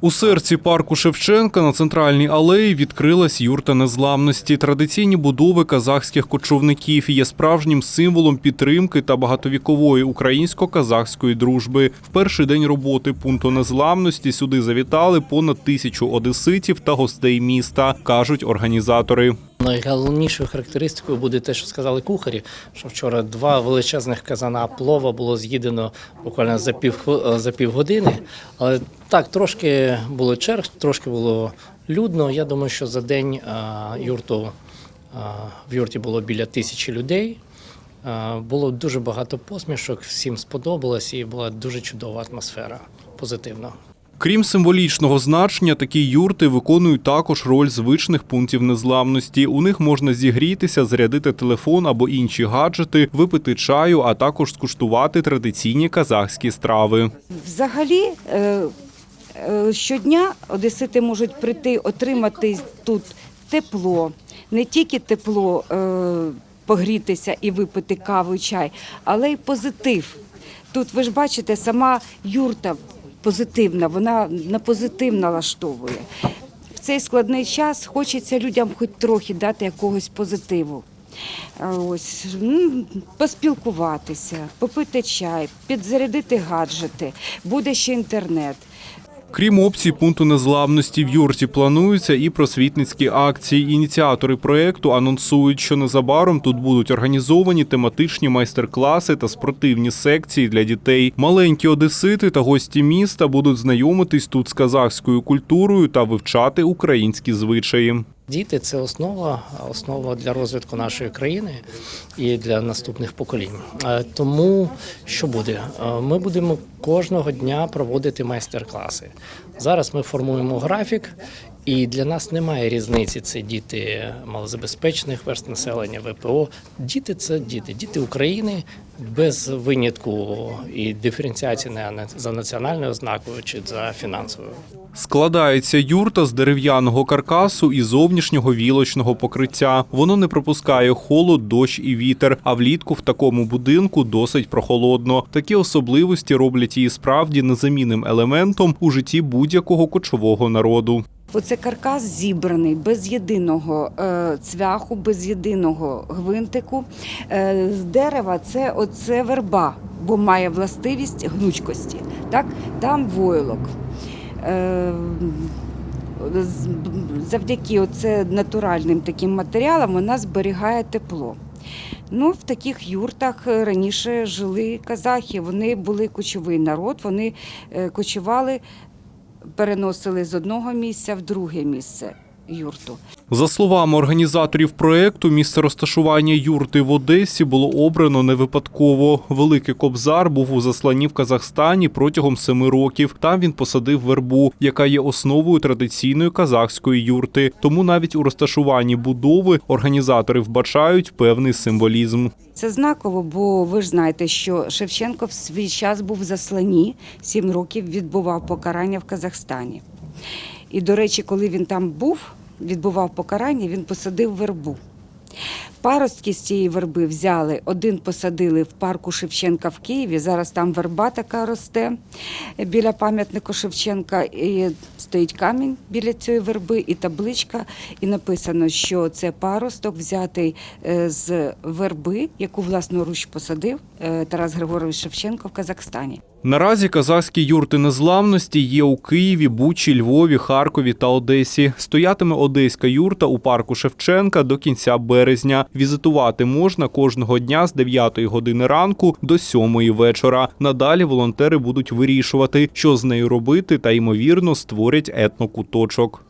У серці парку Шевченка на центральній алеї відкрилась юрта незламності. Традиційні будови казахських кочовників є справжнім символом підтримки та багатовікової українсько-казахської дружби. В перший день роботи пункту незламності сюди завітали понад тисячу одеситів та гостей міста, кажуть організатори. Найголовнішою характеристикою буде те, що сказали кухарі, що вчора два величезних казана плова було з'їдено буквально за пів за півгодини. Але так, трошки було черг, трошки було людно. Я думаю, що за день а, юрту а, в юрті було біля тисячі людей. Було дуже багато посмішок, всім сподобалось і була дуже чудова атмосфера, позитивна. Крім символічного значення, такі юрти виконують також роль звичних пунктів незламності. У них можна зігрітися, зарядити телефон або інші гаджети, випити чаю, а також скуштувати традиційні казахські страви. Взагалі, е, е, щодня одесити можуть прийти, отримати тут тепло, не тільки тепло е, погрітися і випити каву чай, але й позитив. Тут ви ж бачите, сама юрта позитивна, вона на позитив налаштовує. В цей складний час хочеться людям хоч трохи дати якогось позитиву. Ось м, поспілкуватися, попити чай, підзарядити гаджети, буде ще інтернет. Крім опцій пункту незламності в юрті плануються і просвітницькі акції. Ініціатори проекту анонсують, що незабаром тут будуть організовані тематичні майстер-класи та спортивні секції для дітей. Маленькі одесити та гості міста будуть знайомитись тут з казахською культурою та вивчати українські звичаї. Діти це основа, основа для розвитку нашої країни і для наступних поколінь. Е, Тому що буде? Е, Ми будемо кожного дня проводити майстер-класи. Зараз ми формуємо графік, і для нас немає різниці. Це діти малозабезпечених верст населення, ВПО. Діти це діти, діти України без винятку і диференціації на- за національною ознакою чи за фінансовою. Складається юрта з дерев'яного каркасу і зовнішнього вілочного покриття. Воно не пропускає холод, дощ і вітер. А влітку в такому будинку досить прохолодно. Такі особливості роблять її справді незамінним елементом у житті будь-якого кочового народу. Оце каркас зібраний без єдиного е, цвяху, без єдиного гвинтику. Е, з дерева це оце верба, бо має властивість гнучкості. Так? Там войлок. Е, завдяки оце натуральним таким матеріалам вона зберігає тепло. Ну, в таких юртах раніше жили казахи. Вони були кочовий народ, вони кочували, переносили з одного місця в друге місце юрту. За словами організаторів проекту, місце розташування юрти в Одесі було обрано не випадково. Великий Кобзар був у засланні в Казахстані протягом семи років. Там він посадив вербу, яка є основою традиційної казахської юрти. Тому навіть у розташуванні будови організатори вбачають певний символізм. Це знаково, бо ви ж знаєте, що Шевченко в свій час був в засланні, сім років відбував покарання в Казахстані. І, до речі, коли він там був, відбував покарання, він посадив вербу. Паростки з цієї верби взяли, один посадили в парку Шевченка в Києві. Зараз там верба така росте біля пам'ятнику Шевченка. І стоїть камінь біля цієї верби і табличка. І написано, що це паросток взятий е, з верби, яку власноруч посадив е, Тарас Григорович Шевченко в Казахстані. Наразі казахські юрти незламності є у Києві, Бучі, Львові, Харкові та Одесі. Стоятиме одеська юрта у парку Шевченка до кінця березня. Візитувати можна кожного дня з 9 години ранку до 7 вечора. Надалі волонтери будуть вирішувати, що з нею робити, та ймовірно створять етнокуточок.